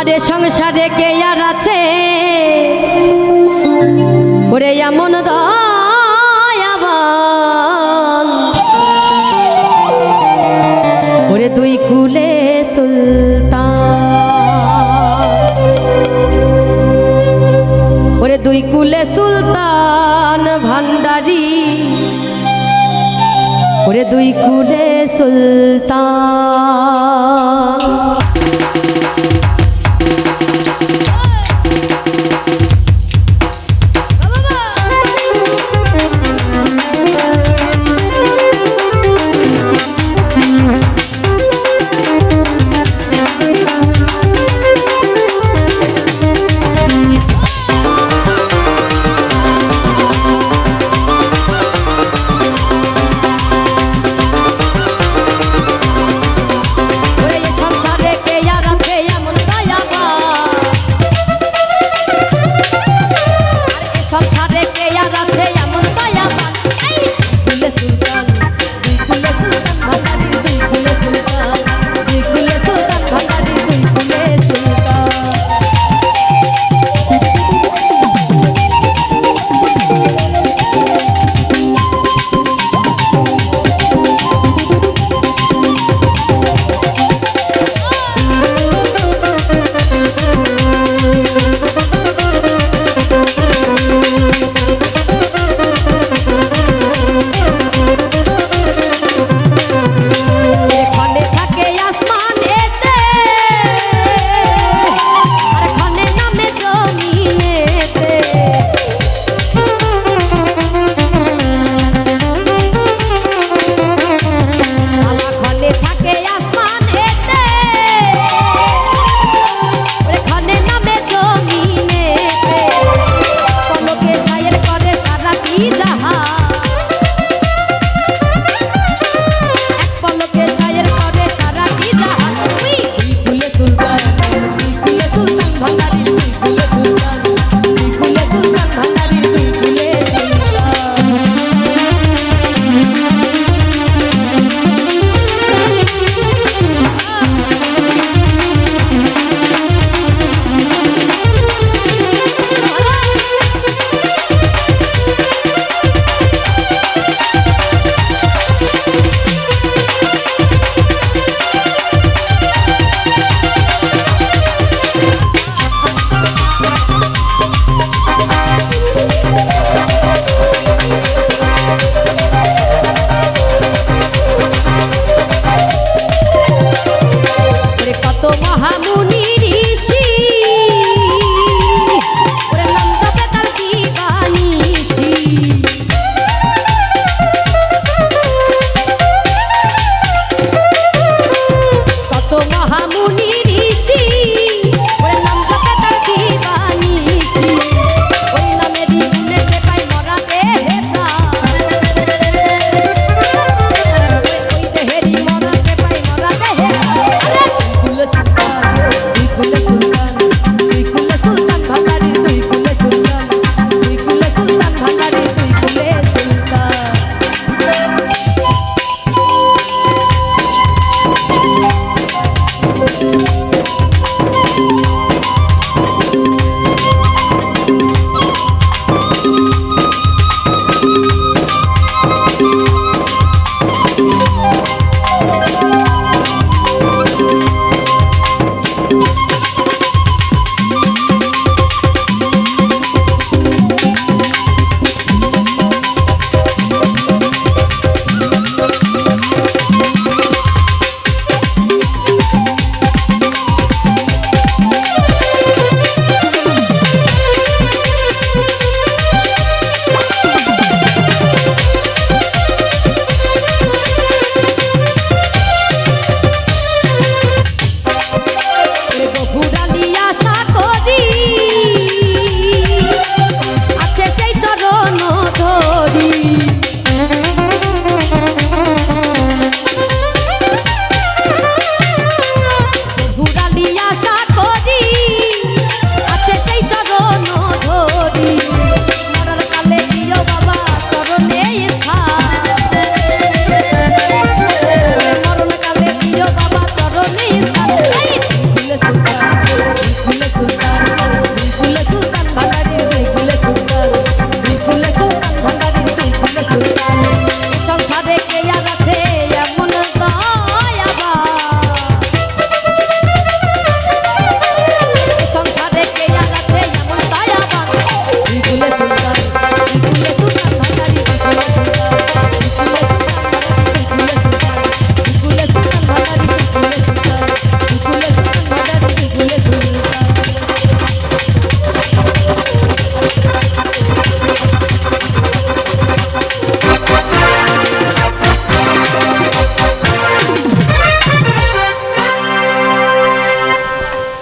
আমারে সংসারে কে আর আছে? ওরে এমন ওরে দুই কুলে ওরে দুই কুলে সুলতান ভান্ডারি। ওরে দুই কুলে সুলতান। 你在。